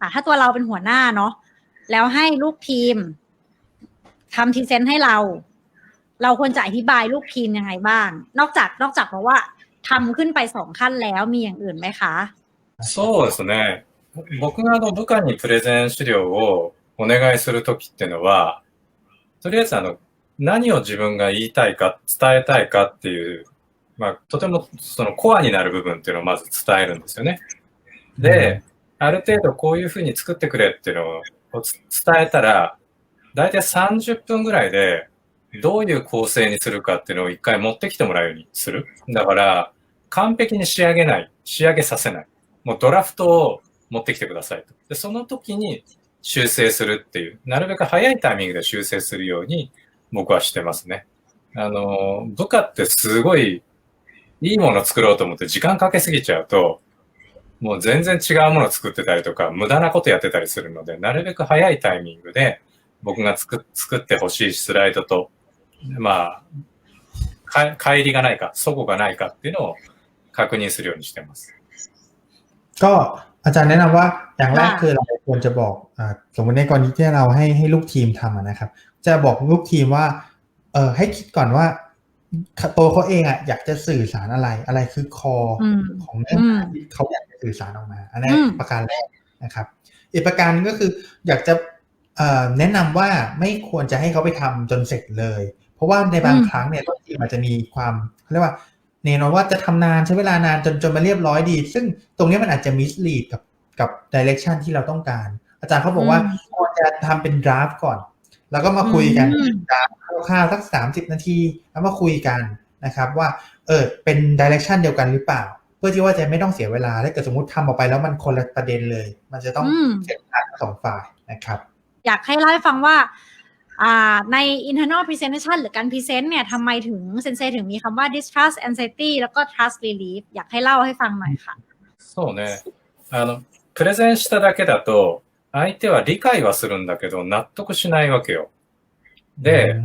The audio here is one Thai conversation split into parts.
อ่ะถ้าตัวเราเป็นหัวหน้าเนาะแล้วให้ลูกทีมทำพรีเซนต์ให้เรา เราควรจะอธิบายลูกทีมยังไงบ้าง นอกจากนอกจากบอกว่าทำขึ้นไปสองขั้นแล้วมีอย่างอื่นไหมคะ そうですね。僕があの部下にプレゼン資料をお願いするときっていうのは、とりあえずあの、何を自分が言いたいか、伝えたいかっていう、まあ、とてもそのコアになる部分っていうのをまず伝えるんですよね。で、 ある程度こういうふうに作ってくれっていうのを伝えたら、だいたい30分ぐらいで、どういう構成にするかっていうのを一回持ってきてもらうようにする。だから、完璧に仕上げない、仕上げさせない。もうドラフトを持ってきてくださいと。で、その時に修正するっていう、なるべく早いタイミングで修正するように僕はしてますね。あの、部下ってすごいいいものを作ろうと思って時間かけすぎちゃうと、もう全然違うものを作ってたりとか、無駄なことやってたりするので、なるべく早いタイミングで僕が作作ってほしいスライドと、まあ、か乖離がないか、齟齬がないかっていうのを確認するようにしてます。 ก็อาจารย์แนะนำว่าอย่างแรก ค่ะ คือเราควรจะบอกอาสมมติในกรณีที่เราให้ให้ลูกทีมทำอะนะครับ จะบอกลูกทีมว่า เออให้คิดก่อนว่าตัวเขาเองอ่ะอยากจะสื่อสารอะไร อะไรคือคอ อืม ของเนื้อหาที่เขาอยากจะ สื่อสารออกมา อันนี้อืมประการแรกนะครับ อีกประการหนึงก็คืออยากจะเอ่อแนะนำว่าไม่ควรจะให้เขาไปทำจนเสร็จเลย เพราะว่าในบางอืมครั้งเนี่ยลูกทีมอาจจะมีความเขาเรียกว่าแน่นอนว่าจะทำนานใช้เวลานานจนจนมาเรียบร้อยดี ซึ่งตรงนี้มันอาจจะมิสลีดกับกับดิเรกชันที่เราต้องการ อาจารย์เขาบอกว่าควรจะทำเป็นดราฟก่อน แล้วก็มาคุยกันอืมดราฟคร่าวๆสักสามสิบนาที แล้วมาคุยกันนะครับว่าเออเป็นดิเรกชันเดียวกันหรือเปล่า เพื่อที่ว่าจะไม่ต้องเสียเวลาถ้าเกิดสมมติทำออกไปแล้วมันคนละประเด็นเลย มันจะต้องเสียเวลาสองฝ่ายนะครับ อยากให้เล่าให้ฟังว่าใน internal presentation หรือการ present เนี่ยทำไมถึงเซนเซถึงมีคำว่า distrust anxiety แล้วก็ trust relief อยากให้เล่าให้ฟังหน่อยค่ะそうねあのプレゼンしただけだと相手は理解はするんだけど納得しないわけよで、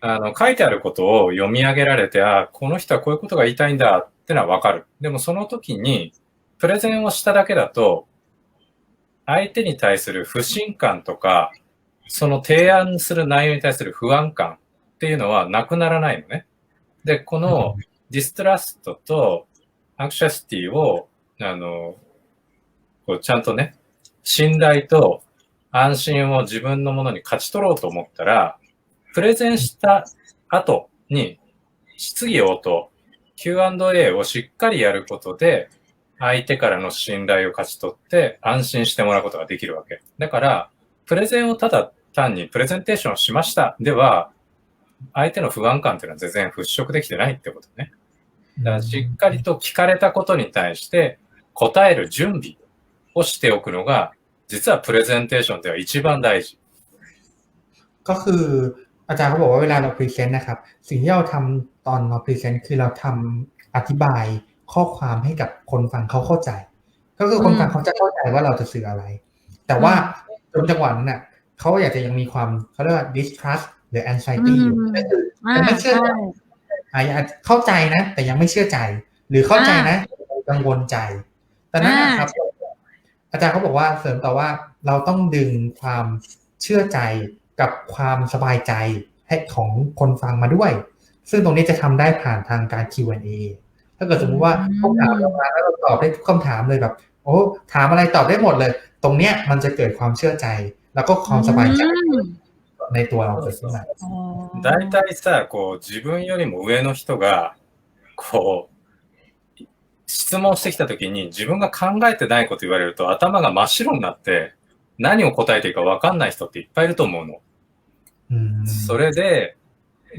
あの書いてあることを読み上げられてあこの人はこういうことが言いたいんだってのはわかる。でもその時に、プレゼンをしただけだと、相手に対する不信感とか、その提案する内容に対する不安感っていうのはなくならないのね。で、このディストラストとアクシャシティを、あの、こうちゃんとね、信頼と安心を自分のものに勝ち取ろうと思ったら、プレゼンした後に質疑応答、Q&A をしっかりやることで、相手からの信頼を勝ち取って安心してもらうことができるわけ。だから、プレゼンをただ単にプレゼンテーションをしましたでは、相手の不安感っていうのは全然払拭できてないってことね。だからしっかりと聞かれたことに対して答える準備をしておくのが、実はプレゼンテーションでは一番大事。 ก็คือ อาจารย์เขาบอกว่าเวลาเราพรีเซนต์นะครับ สิ่งที่เราทำตอนเราพรีเซนต์คือเราทำอธิบายข้อความให้กับคนฟังเขาเข้าใจ ก็คือคนฟังเขาจะเข้าใจว่าเราจะสื่ออะไร แต่ว่าจนจังหวะนั้นน่ะเขาอยากจะยังมีความเขาเรียกว่า distrust หรือ anxiety อยู่อืมก็คืออ่ายังไม่เชื่อใช่ใจอาจจะเข้าใจนะ แต่ยังไม่เชื่อใจ หรือเข้าใจนะแต่กังวลใจแต่นั้นนะครับ อาจารย์เขาบอกว่าเสริมต่อว่าเราต้องดึงความเชื่อใจ กับความสบายใจให้ของคนฟังมาด้วย ซึ่งตรงนี้จะทำได้ผ่านทางการ Q&A ถ้าเกิดสมมติว่า อืม เขาถามเรามาแล้วเราตอบได้ทุกคำถามเลยแบบ โอ้ถามอะไรตอบได้หมดเลย ตรงเนี้ยมันจะเกิดความเชื่อใจ แล้วก็ความสบายใจ อืม ในตัวเราเกิดขึ้นมา อ๋อ 大体さ、こう、自分よりも上の人が、こう、質問してきたときに自分が考えてないこと言われると頭が真っ白になって何を答えていいか分かんない人っていっぱいいると思うの。 อืม それで、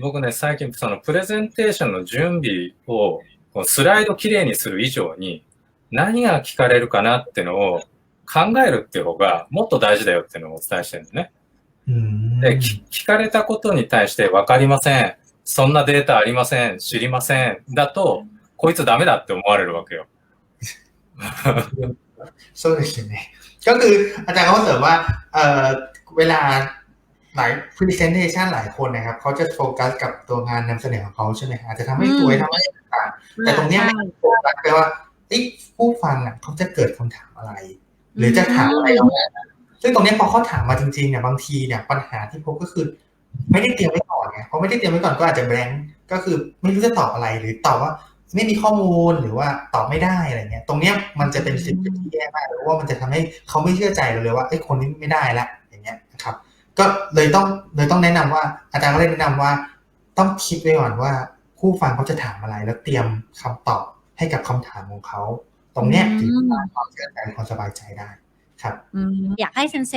僕ね、最近そのプレゼンテーションの準備をこうスライドきれいにする以上に何が聞かれるかなってのを考えるっていう方がもっと大事だよっていうのをお伝えしてるんですね。 อืม で、き聞かれたことに対して分かりません。そんなデータありません。知りません。だと、こいつダメだって思われるわけよ。 โซลิชเนี่ยก็คืออาจารย์เขาเสริมว่าเอ่อเวลา หลาย presentation หลายคนนะครับเขาจะโฟกัสกับตัวงานนำเสนอของเขาใช่ไหมอาจจะทำให้สวยทำให้ต่างๆแต่ตรงเนี้ยไม่โฟกัสไปว่าเอ้ยผู้ฟังอะเขาจะเกิดคำถามอะไร หรือจะถามอะไรเราได้ซึ่งตรงเนี้ยพอเขาถามมาจริงๆเนี่ยบางทีเนี่ยปัญหาที่พบก็คือ ไม่ได้เตรียมไว้ก่อนไงเพราะไม่ได้เตรียมไว้ก่อนก็อาจจะแบงค์ก็คือไม่รู้จะตอบอะไรหรือตอบว่าไม่มีข้อมูลหรือว่าตอบไม่ได้อะไรเงี้ย ตรงเนี้ยมันจะเป็นสิ่งที่แย่มากเลยเพราะว่ามันจะทำให้เขาไม่เชื่อใจเราเลยว่าไอ้ยคนนี้ไม่ได้ละอย่างเงี้ยนะครับ ก็เลยต้องเลยต้องแนะนำว่า อาจารย์ก็เลยแนะนำว่า ต้องคิดไว้ก่อนว่าผู้ฟังเขาจะถามอะไร แล้วเตรียมคำตอบให้กับคำถามของเขา ตรงเนี้ยถึงจะสร้างความเชื่อใจความสบายใจได้ครับ อืมอยากให้เซนเซ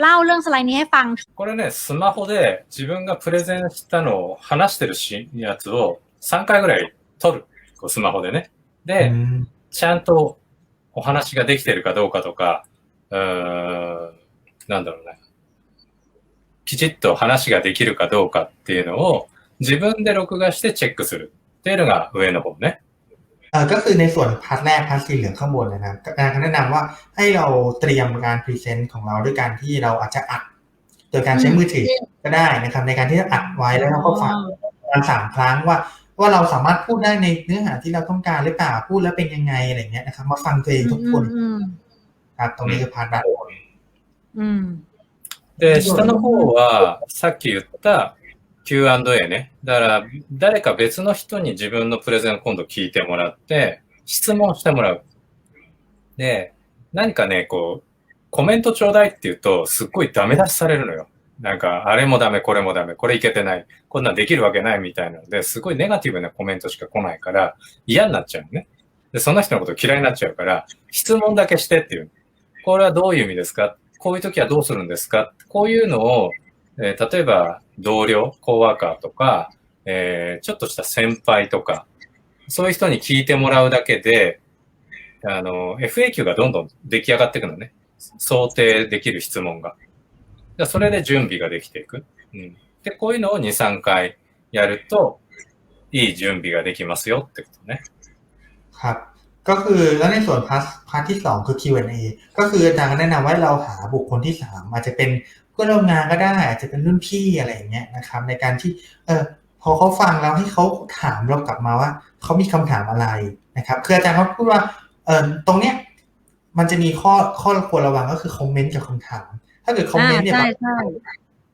เล่าเรื่องสไลด์นี้ให้ฟัง これね、スマホで自分がプレゼンしたのを話してるしやつを3回ぐらい撮る。こうスマホでね。で、ちゃんとお話ができてるかどうかとか、うーん、なんだろうね。 きちっと話ができるかどうかっていうのを自分で録画してチェックするっていうのが上の方ね。 เอ่อก็คือในส่วนพาร์ทแรกพาร์ทสีเหลืองข้างบนเลยนะครับอาจารย์ก็แนะนำว่าให้เราเตรียมการพรีเซนต์ของเราด้วยการที่เราอาจจะอัด โดยการใช้มือถือก็ได้นะครับ ในการที่จะอัดไว้แล้วเราก็ฟังประมาณสามครั้งว่า ว่าเราสามารถพูดได้ในเนื้อหาที่เราต้องการหรือเปล่าพูดแล้วเป็นยังไงอะไรเงี้ยนะครับมาฟังตัวเองทุกคน อืม ครับ ตรงนี้คือพาร์ทด้านบน อืม で、下の方はさっき言った Q&A ね。だから、誰か別の人に自分のプレゼンを今度聞いてもらって、質問してもらう。で、何かね、こう、コメントちょうだいって言うと、すっごいダメ出しされるのよ。なんか、あれもダメ、これもダメ、これいけてない、こんなんできるわけないみたいなので、すごいネガティブなコメントしか来ないから、嫌になっちゃうのね。で、その人のこと嫌いになっちゃうから、質問だけしてっていう。これはどういう意味ですかこういう時はどうするんですか？こういうのを、えー、例えば同僚、コーワーカーとか、えー、ちょっとした先輩とか、そういう人に聞いてもらうだけで、あの、FAQ がどんどん出来上がっていくのね。想定できる質問が。それで準備ができていく。うん。で、こういうのを2、3回やると、いい準備ができますよってことね。は ก็คือแล้วในส่วนพาร์ทพาร์ทที่สองคือ Q&A ก็คืออาจารย์ก็แนะนำว่าเราหาบุคคลที่สามอาจจะเป็นเพื่อนร่วมงานก็ได้ อาจจะเป็นรุ่นพี่อะไรอย่างเงี้ยนะครับ ในการที่เออพอเขาฟังแล้วให้เขาถามเรากลับมาว่าเขามีคำถามอะไรนะครับคืออาจารย์เขาพูดว่าเออตรงเนี้ยมันจะมีข้อข้อควรระวังก็คือคอมเมนต์กับคำถาม ถ้าเกิดคอมเมนต์เนี่ยใช่บางใช่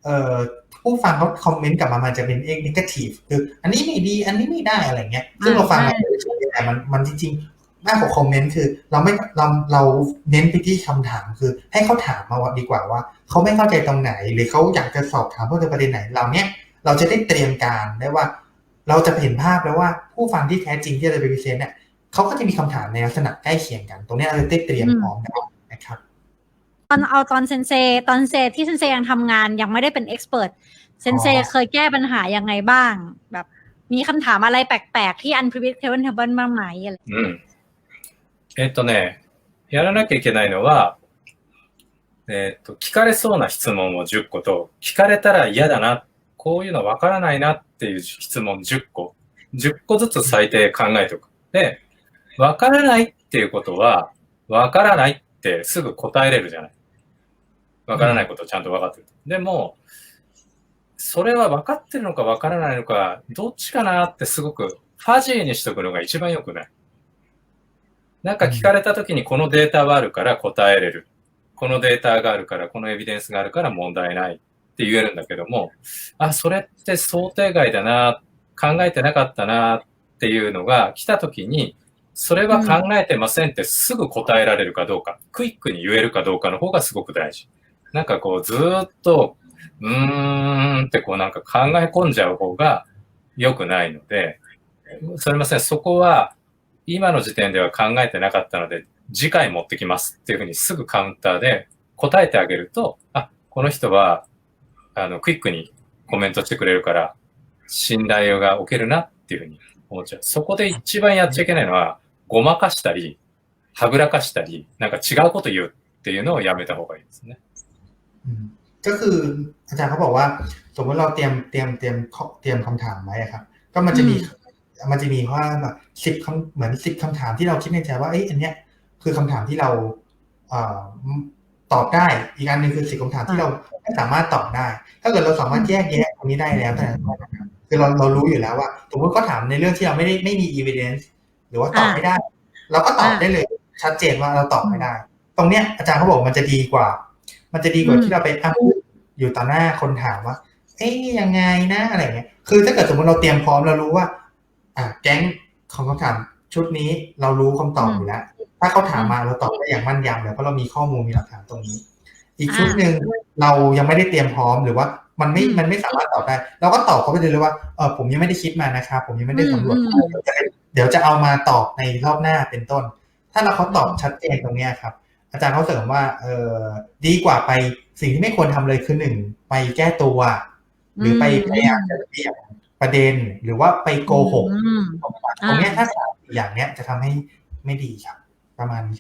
เอ่อผู้ฟังเขาคอมเมนต์กลับมามันจะเป็นเอกนิเกทีฟคืออันนี้ไม่ดี อันนี้ไม่ได้อะไรเงี้ย ซึ่งเราฟังแล้วแต่มันมันจริงๆ มากกว่าคอมเมนต์คือ เราไม่เราเราเน้นไปที่คำถามคือ ให้เขาถามมาว่าดีกว่าว่า เขาไม่เข้าใจตรงไหน หรือเขาอยากจะสอบถามเพิ่มเติมประเด็นไหน เราเนี้ยเราจะได้เตรียมการได้ว่า เราจะเห็นภาพแล้วว่าผู้ฟังที่แท้จริงที่เราจะไปพิเศษเนี่ยเขาก็จะมีคำถามในลักษณะใกล้เคียงกัน ตรงเนี้ยเราจะได้เตรียมพร้อมได้นะครับ ตอนเอาตอนเซนเซตอนเซที่เซนเซยังทำงานยังไม่ได้เป็นเอ็กซ์เพรสเซนเซอ๋อเคยแก้ปัญหายังไงบ้างแบบมีคำถามอะไรแปลกๆ ที่ unpredictable บ้างไหมอะไรうん。えっとね、やらなきゃいけないのは、えっと、聞かれそうな質問を10個と、聞かれたら嫌だな、こういうのわからないなっていう質問10個。10個ずつ最低考えておく。で、わからないっていうことは、わからないってすぐ答えれるじゃない。わからないことをちゃんと分かってる。でも、それは分かってるのか分からないのか、どっちかなってすごくファジーにしとくのが一番良くない。なんか聞かれた時にこのデータはあるから答えれる。このデータがあるから、このエビデンスがあるから問題ないって言えるんだけども、あ、それって想定外だな、考えてなかったなっていうのが来た時に、それは考えてませんってすぐ答えられるかどうか、クイックに言えるかどうかの方がすごく大事。なんかこうずーっと、うーんってこうなんか考え込んじゃう方が良くないので、すみません、そこは今の時点では考えてなかったので、次回持ってきますっていうふうにすぐカウンターで答えてあげると、あ、この人は、あの、クイックにコメントしてくれるから、信頼が置けるなっていうふうに思っちゃう。そこで一番やっちゃいけないのは、ごまかしたり、はぐらかしたり、なんか違うこと言うっていうのをやめた方がいいですね。 อืมก็คืออาจารย์เขาบอกว่า สมมติเราเตรียมเตรียมเตรียมข้อเตรียมคำถามไว้อะครับ ก็มันจะมี มันจะมีว่าแบบสิบคำเหมือนสิบคำถามที่เราคิดในใจว่าเอ้ยอันเนี้ยคือคำถามที่เราเอ่อตอบได้อีกอันหนึ่งคือสิบคำถามที่เราไม่สามารถตอบได้ ถ้าเกิดเราสามารถแยกแยะตรงนี้ได้แล้วแต่คือเราเรารู้อยู่แล้วว่าสมมติเขาถามในเรื่องที่เราไม่ได้ไม่มี evidence หรือว่าตอบไม่ได้ เราก็ตอบได้เลย ชัดเจนว่าเราตอบไม่ได้ ตรงเนี้ยอาจารย์เขาบอกมันจะดีกว่า มันจะดีกว่าอืมที่เราไปอ้าอยู่ต่อหน้าคนถามว่า เอ๊ยยังไงนะอะไรเงี้ยคือถ้าเกิดสมมติเราเตรียมพร้อมเรารู้ว่า อ่าแก๊งของคำถามชุดนี้เรารู้คำตอบอยู่แล้ว ถ้าเขาถามมาเราตอบได้อย่างมั่นยำเลยเพราะเรามีข้อมูลมีหลักฐานตรงนี้ อีกชุดหนึ่งเรายังไม่ได้เตรียมพร้อมหรือว่ามันไม่อืมมันไม่สามารถตอบได้ เราก็ตอบเขาไปเลยว่าเออผมยังไม่ได้คิดมานะครับผมยังไม่ได้สำรวจอืมเดี๋ยวจะเดี๋ยวจะเอามาตอบในรอบหน้าเป็นต้น ถ้าเราเขาตอบชัดเจนตรงเนี้ยครับ อาจารย์เขาเสริมว่าเออดีกว่าไปสิ่งที่ไม่ควรทำเลยคือหนึ่งไปแก้ตัว หรือไปพยายามจะเบี่ยง ประเด็นหรือว่าไปโกหกอืมตรงเนี้ยถ้าสามอย่างเนี้ยจะทำให้ไม่ดีครับ ประมาณนี้